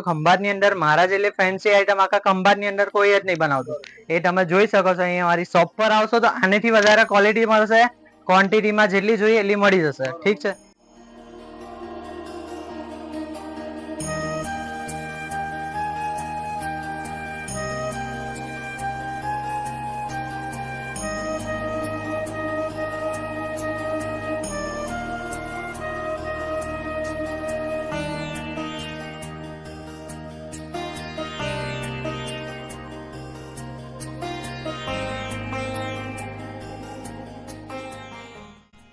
ખંભાતની અંદર મારા જેટલી ફેન્સી આઈટમ આખા ખંભાતની અંદર કોઈ જ નહીં બનાવતું. એ તમે જોઈ શકો છો, અહીંયા મારી શોપ પર આવશો તો આનેથી વધારે ક્વોલિટી મળશે ક્વોન્ટિટીમાં જેટલી જોઈએ એટલી મળી જશે. ઠીક છે?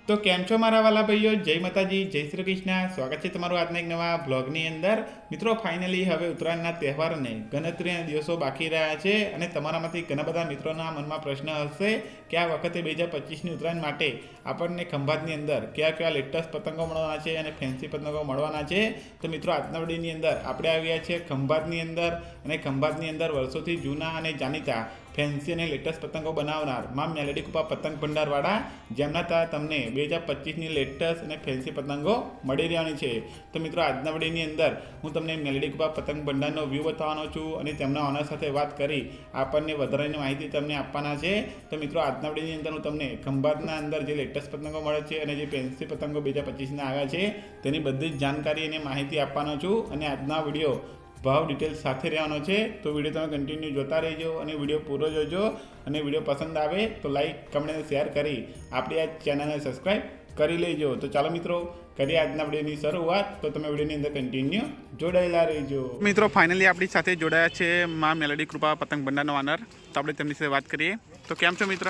તો કેમ છો મારા વાલા ભાઈઓ? જય માતાજી, જય શ્રી કૃષ્ણ. સ્વાગત છે તમારું આજના એક નવા બ્લોગની અંદર. મિત્રો ફાઇનલી હવે ઉત્તરાયણના તહેવારને ગણતરીના દિવસો બાકી રહ્યા છે અને તમારામાંથી ઘણા બધા મિત્રોના મનમાં પ્રશ્ન હશે કે આ વખતે બે હજાર પચીસની ઉત્તરાયણ માટે આપણને ખંભાતની અંદર કયા કયા લેટેસ્ટ પતંગો મળવાના છે અને ફેન્સી પતંગો મળવાના છે? તો મિત્રો, આજના વિડીયોની અંદર આપણે આવ્યા છીએ ખંભાતની અંદર અને ખંભાતની અંદર વર્ષોથી જૂના અને જાણીતા ફેન્સી અને લેટેસ્ટ પતંગો બનાવનાર. માં મેલેડી કુપા પતંગ ભંડારવાળા, જેમના દ્વારા તમને બે હજાર પચીસની લેટેસ્ટ અને ફેન્સી પતંગો મળી રહેવાની છે. તો મિત્રો, આજના વિડીયોની અંદર હું તમને મેલેડી કુપા પતંગ ભંડારનો વ્યૂ બતાવવાનો છું અને તેમના ઓનર સાથે વાત કરી. આપણને વધારાની માહિતી તમને આપવાના છે. તો મિત્રો, આજના વિડીયોની અંદર હું તમને ખંભાતના અંદર જે લેટેસ્ટ પતંગો મળે છે અને જે ફેન્સી પતંગો બે હજાર પચીસના આવ્યા છે, તેની બધી જ જાણકારી અને માહિતી આપવાનો છું. અને આજના વીડિયો ભાવ ડિટેલ સાથે રહેવાનો છે. તો વીડિયો તમે કન્ટિન્યુ જોતા રહેજો અને વીડિયો પૂરો જોજો. અને વીડિયો પસંદ આવે તો લાઈક કમેન્ટ અને શેર કરી આપણી આ ચેનલને સબસ્ક્રાઈબ કરી લેજો. તો ચાલો મિત્રો કરીએ આજના વિડીયોની શરૂઆત. તો તમે વિડીયોની અંદર કન્ટિન્યુ જોડાયેલા રહેજો. મિત્રો ફાઇનલી આપણી સાથે જોડાયા છે મા મેલડી કૃપા પતંગ ભંડારનો ઓનર તો આપણે તેમની સાથે વાત કરીએ. તો કેમ છો મિત્ર?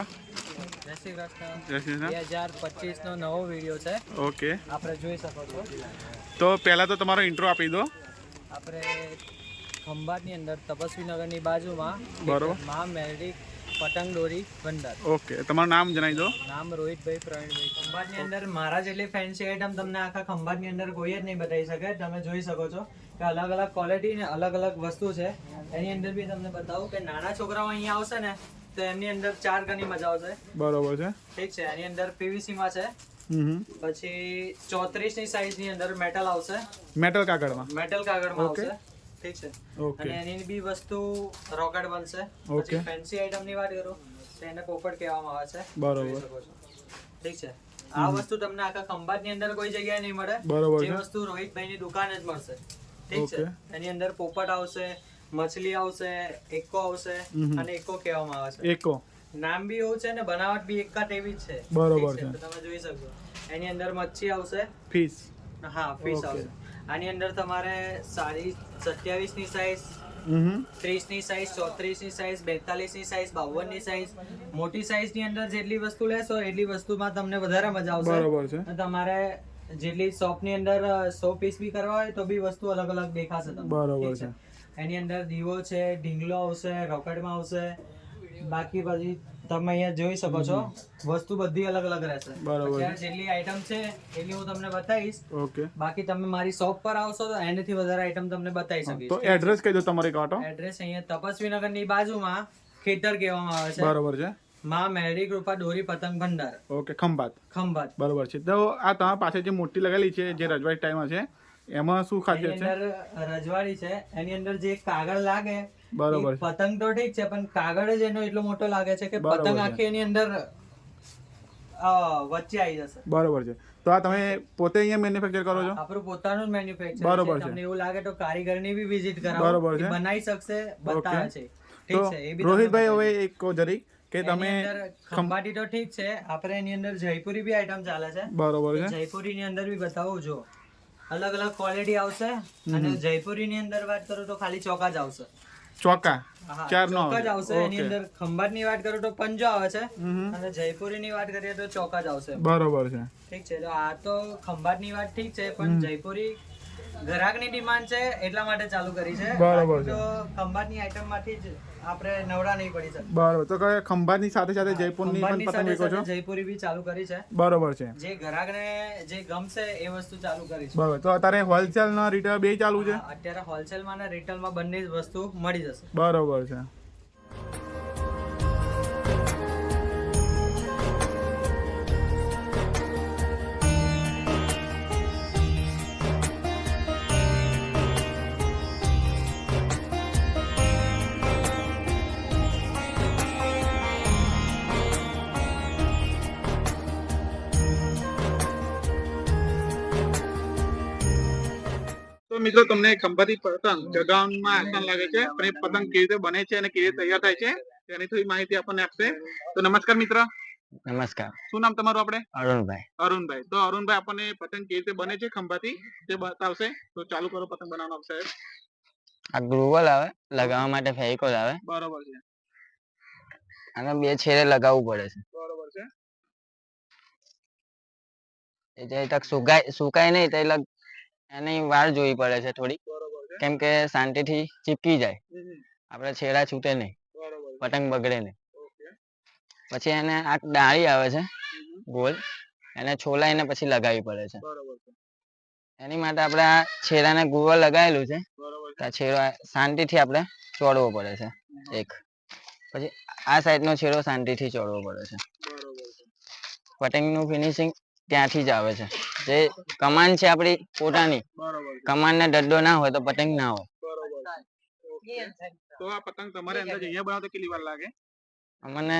જય શ્રી કૃષ્ણ. જય શ્રી કૃષ્ણ. બે હજાર પચીસ નો નવો વીડિયો છે. ઓકે આપણે જોઈ શકો છો. તો પહેલાં તો તમારો ઇન્ટ્રો આપી દો. આપણે ખંભાતની અંદર તપસ્વીનગરની બાજુમાં બરોબર. મા મેરી પતંગ દોરી ભંડાર. ઓકે તમારું નામ જણાવી દો. નામ રોહિતભાઈ પ્રવીણભાઈ. ખંભાતની અંદર મારા જેટલી ફેન્સી આઈટમ તમને આખા ખંભાતની અંદર કોઈ જ નહીં બતાવી શકે. તમે જોઈ શકો છો કે અલગ અલગ ક્વોલિટી ને અલગ અલગ વસ્તુ છે. એની અંદર બી તમને બતાવું કે નાના છોકરાઓ અહીંયા આવશે ને તો એમની અંદર ચાર ગણી મજા આવશે. બરોબર છે. ઠીક છે એની અંદર પીવીસી માં છે. પછી ચોત્રીસની સાઈઝની અંદર મેટલ આવશે. મેટલ કાગળમાં? મેટલ કાગળમાં. આવશે. ઠીક છે. અને એની બી વસ્તુ રોકેટ બનશે. પછી ફેન્સી આઈટમની વાત કરું તો એને પોપટ કહેવામાં આવે છે. બરોબર. ઠીક છે. આ વસ્તુ તમને આખા ખંભાતની અંદર કોઈ જગ્યાએ નહીં મળે. બરોબર જે વસ્તુ રોહિતભાઈ ની દુકાને જ મળશે. ઠીક છે. એની અંદર પોપટ આવશે મછલી આવશે એકો આવશે અને એકો કહેવામાં આવે છે. એકો. નામ બી એવું છે ને બનાવટ બી એકાટ એવી છે. બરોબર છે. તમે જોઈ શકો એની અંદર મચ્છી આવશે. ફીસ હા ફીસ આવશે. આની અંદર તમારે સારી સત્યાવીસની સાઈઝ ત્રીસની સાઈઝ ચોત્રીસની સાઈઝ બેતાલીસની સાઈઝ બાવનની સાઈઝ મોટી સાઈઝની અંદર જેટલી વસ્તુ લેશો એટલી વસ્તુમાં તમને વધારે મજા આવશે. બરોબર છે. તમારે જેટલી શોપની અંદર સો પીસ બી કરવા હોય તો બી વસ્તુ અલગ અલગ દેખાશે તમને. બરોબર ઠીક એની અંદર દીવો છે ઢીંગલો આવશે રોકેટમાં આવશે. બાકી પછી તમે અહીંયા જોઈ શકો છો. વસ્તુ બધી અલગ અલગ રહેશે. બરોબર. જેટલી આઈટમ છે એટલી હું તમને બતાવીશ. ઓકે. બાકી તમે મારી શોપ પર આવશો તો એનાથી વધારે આઈટમ તમને બતાવી તો એડ્રેસ કહી દો તમારી કાંટો. એડ્રેસ અહીંયા તપસ્વીનગરની બાજુમાં ખેતર કહેવામાં આવે છે. બરોબર છે. માં મેરી કૃપા દોરી પતંગ ભંડાર. ઓકે ખંભાત. ખંભાત. બરોબર છે. તો આ તમારા પાસે જે મોટી લગાવેલી છે જે રજવાડી ટાઈમ છે એમાં શું ખાસિયત છે? અંદર રજવાડી છે. એની અંદર જે કાગળ લાગે બરોબર પતંગ તો ઠીક છે પણ કાગળ જ એનો એટલો મોટો લાગે છે કે પતંગ આખી એની અંદર વચ્ચે આવી જશે. બરોબર છે. તો આ તમે પોતે અહીંયા મેન્યુફેક્ચર કરો છો? આપણું પોતાનું મેન્યુફેક્ચર બરોબર છે. તમને એવું લાગે તો કારીગરની બી વિઝિટ કરાવો. બરોબર છે. બનાવી શકશે બતાવે છે. ઠીક છે. એ બી રોહિતભાઈ હવે એક જરીક કે તમે ખંભાટી તો ઠીક છે. આપણે એની અંદર જયપુરી બી આઈટમ ચાલે છે. બરોબર છે. જયપુરી ની અંદર બી બતાવું જો અલગ અલગ ક્વોલિટી આવશે અને જયપુરી ની અંદર વાત કરું તો ખાલી ચોકા જ આવશે. ચોકા? ચાર નો ચોકા જ આવશે. એની અંદર ખંભાતની વાત કરું તો પંજો આવે છે. અને જયપુરી ની વાત કરીએ તો ચોકા જ આવશે. બરોબર છે. ઠીક છે. તો આ તો ખંભાતની વાત ઠીક છે પણ જયપુરી ગ્રાહકની ડિમાન્ડ છે એટલા માટે ચાલુ કરી છે. બરાબર છે. તો ખંભાતની આઈટમમાંથી જ આપણે નવરા નહીં પડી શકે. બરોબર. તો કે ખંભાતની સાથે સાથે જયપુરની પણ પતંગ વેચો છો? જયપુરી બી ચાલુ કરી છે. બરોબર છે. જે ગ્રાહકને જે ગમશે એ વસ્તુ ચાલુ કરી છે. બરાબર. તો અત્યારે હોલસેલ ના રિટેલ બે ચાલુ છે? અત્યારે હોલસેલમાં ને રિટેલમાં બંને વસ્તુ મળી જશે. બરોબર છે. તો મિત્રો તમને ખંભાતી પતંગ ચગાવવામાં આસાન લાગે છે એ પતંગ કેવી રીતે બને છે અને કેવી રીતે તૈયાર થાય છે તેની થોડી માહિતી આપણને આપશે. તો નમસ્કાર મિત્ર. નમસ્કાર. શું નામ તમારું આપણે? અરુણભાઈ. અરુણભાઈ. તો અરુણભાઈ આપણને પતંગ કેવી રીતે બને છે ખંભાતી તે બતાવશે. તો ચાલુ કરો પતંગ બનાવવાનો આવશે સાહેબ. આ ગ્લુવલ આવે લગાવવા માટે ફેવિકોલ આવે. બરોબર છે. અને બે છેડે લગાવવું પડે છે. બરોબર છે. એ જે તક સુકાય સુકાય નહીં તે લગ એની વાર જોવી પડે છે થોડી કેમ કે શાંતિથી ચીપકી જાય. આપણે છેડા છૂટે નહીં. પતંગ બગડે નહીં. પછી એને આ ડાળી આવે છે. ગોલ. એને છોલાઈને પછી લગાવી પડે છે. એની માટે આપણે આ છેડાને ગ્લુવલ લગાવેલું છે. તો આ છેડો શાંતિથી આપણે ચોડવો પડે છે. એક. પછી આ સાઈડનો છેડો શાંતિથી ચોડવો પડે છે. પતંગનું ફિનિશિંગ ત્યાંથી જ આવે છે. જે કમાન છે આપણી પોતાની. કમાન ને કમાનને ના હોય તો પતંગ ના હોય. તો આ પતંગ તમારે અંદાજે અહીંયા બનાવો કેટલી વાર લાગે? અમને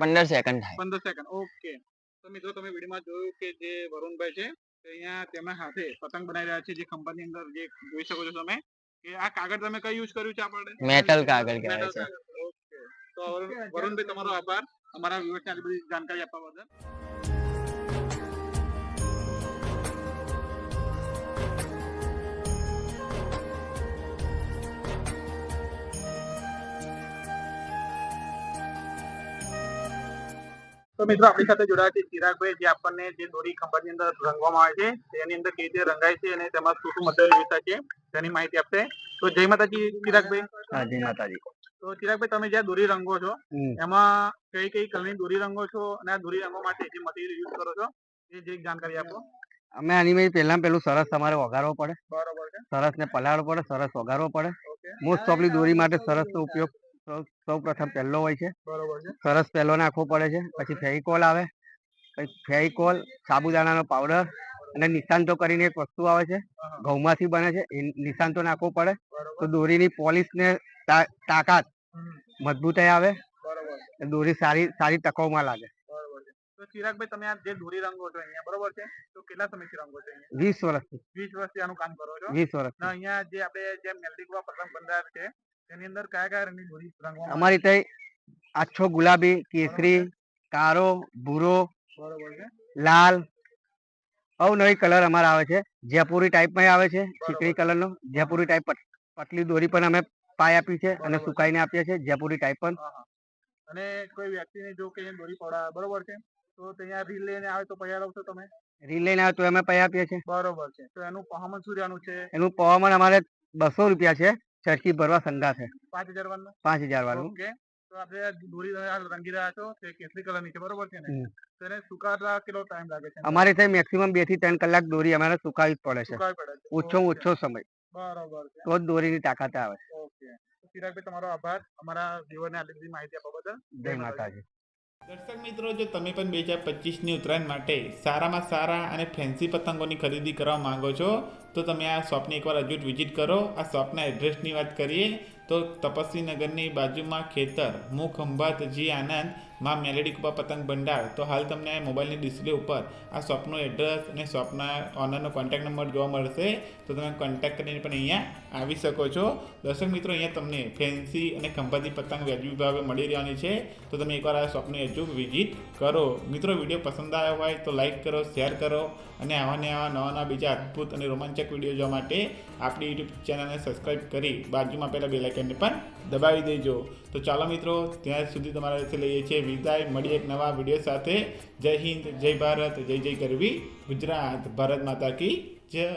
પંદર સેકન્ડ થાય. પંદર સેકન્ડ. ઓકે. તો મિત્રો તમે વિડીયોમાં જોયું કે જે વરુણભાઈ છે અહીંયા તેમના હાથે પતંગ બનાવી રહ્યા છે જે કંપની અંદર જે જોઈ શકો છો તમે. કે આ કાગળ તમે કઈ યુઝ કર્યું છે આપણે મેટલ કાગળ કહેવાય છે. ઓકે. તો વરુણભાઈ તમારો આભાર. અમારા વ્યુઅર્સને આટલી બધી જાણકારી આપવા બદલ. તો મિત્રો આપણી સાથે જોડાયા છે ચિરાગભાઈ જે આપણને જે દોરી ખંભાની અંદર રંગવામાં આવે છે તેની અંદર કેવી રીતે રંગાય છે અને તેમાં શું શું મટીરિયલ યુઝ થાય છે તેની માહિતી આપશે. તો જય માતાજી ચિરાગભાઈ. જય માતાજી. તો ચિરાગભાઈ તમે જ્યાં દોરી રંગો છો એમાં કઈ કઈ કલરની દોરી રંગો છો અને આ દોરી રંગો માટે જે મટીરિયલ યુઝ કરો છો એ જે જાણકારી આપો. અમે આની મેં પહેલા પેલું સરસ તમારે વગાડવો પડે. બરોબર સરસ ને પલાળવો પડે સરસ વગાડવો પડે. મોસ્ટ ઓફલી દોરી માટે સરસ નો ઉપયોગ સૌ- પ્રથમ પહેલો હોય છે. બરોબર છે. સરસ પહેલો નાખવો પડે છે. પછી ફેવિકોલ આવે. પછી ફેવિકોલ સાબુદાણાનો પાવડર અને નિશાંતો કરીને એક વસ્તુ આવે છે. ઘઉંમાંથી બને છે. એ નિશાંતો નાખવો પડે. તો દોરીની પોલિશને તાકાત મજબૂતાઈ આવે. દોરી સારી સારી ટકાઉમાં લાગે. તો ચિરાગભાઈ તમે આ જે દોરી રંગો છો અહીંયા બરોબર છે? તો કેટલા સમયથી રંગો છો અહીંયા? વીસ વર્ષથી. વીસ વર્ષથી આનું કામ કરો છો? વીસ વર્ષ અહીંયા જે આપણે જે મેલડીકવા પ્રથમ બંધાર છે તેની અંદર કયા કયા રંગની દોરી રંગવામાં અમારી ત્યાં આછો ગુલાબી કેસરી કાળો ભૂરો લાલ અવનવી કલર અમારા આવે છે. જયપુરી ટાઈપમાં આવે છે ચીકણી કલરનો. જયપુરી ટાઈપ પતલી દોરી પણ અમે પાય આપી છે અને સુકાઈને આપીએ છીએ જયપુરી ટાઈપ પણ. અને કોઈ વ્યક્તિને જો કે દોરી પડા બરોબર છે. તો ત્યાં રીલ લઈને આવે તો પૈયા લાવશો તમે? રીલ લઈને આવે તો અમે પાય આપીએ છીએ. બરોબર છે. તો એનું પહામણ શું રહેવાનું છે? એનું પવામણ અમારે બસો રૂપિયા છે. ચરખી ભરવા સંગા છે પાંચ હજાર વાળનું? પાંચ હજાર વાળું તો આપણે દોરી રંગી રહ્યા છો તે કેસરી કલરની છે બરોબર છે ને? હમ. સુકાતા કેટલો ટાઈમ લાગે છે? અમારે ત્યાં મેક્સિમમ બેથી ત્રણ કલાક દોરી અમારે સુકાવી પડે છે. પડે ઓછો ઓછો સમય. બરોબર છે. તો જ દોરીની તાકાત આવે. ઓકે. ચિરાગભાઈ તમારો આભાર. અમારા જીવનને આટલી બધી માહિતી આપવા બદલ. જય માતાજી. દર્શક મિત્રો, જો તમે પણ બે હજાર પચીસની ઉત્તરાયણ માટે સારામાં સારા અને ફેન્સી પતંગોની ખરીદી કરવા માંગો છો, તો તમે આ શોપની એકવાર હજુ વિઝિટ કરો. આ શોપના એડ્રેસની વાત કરીએ, તો તપસ્વી નગરની બાજુમાં ખેતર, મુખ અંબાતજી આનંદ માં મેલેડી કૃપા પતંગ ભંડાર. તો હાલ તમને મોબાઈલની ડિસ્પ્લે ઉપર આ શોપનું એડ્રેસ અને શોપના ઓનરનો કોન્ટેક્ટ નંબર જોવા મળશે. તો તમે કોન્ટેક્ટ કરીને પણ અહીંયા આવી શકો છો. દર્શક મિત્રો, અહીંયા તમને ફેન્સી અને ખંભાતી પતંગ વ્યાજબી ભાવે મળી રહેવાની છે. તો તમે એકવાર આ શોપની હજુ વિઝિટ કરો. મિત્રો, વીડિયો પસંદ આવ્યો હોય તો લાઈક કરો શેર કરો અને આવા ને આવા નવા નવા બીજા અદ્ભુત અને રોમાંચક વીડિયો જોવા માટે આપણી યુટ્યુબ ચેનલને સબસ્ક્રાઈબ કરી બાજુમાં પહેલાં બે લાઇકનને પણ દબાવી દેજો. તો ચાલો મિત્રો, ત્યાં સુધી તમારા લઈએ છીએ વિદાય. મળી એક નવા વીડિયો સાથે. જય હિન્દ, જય ભારત, જય જય ગરવી. ગુજરાત, ભારત માતા કી જય.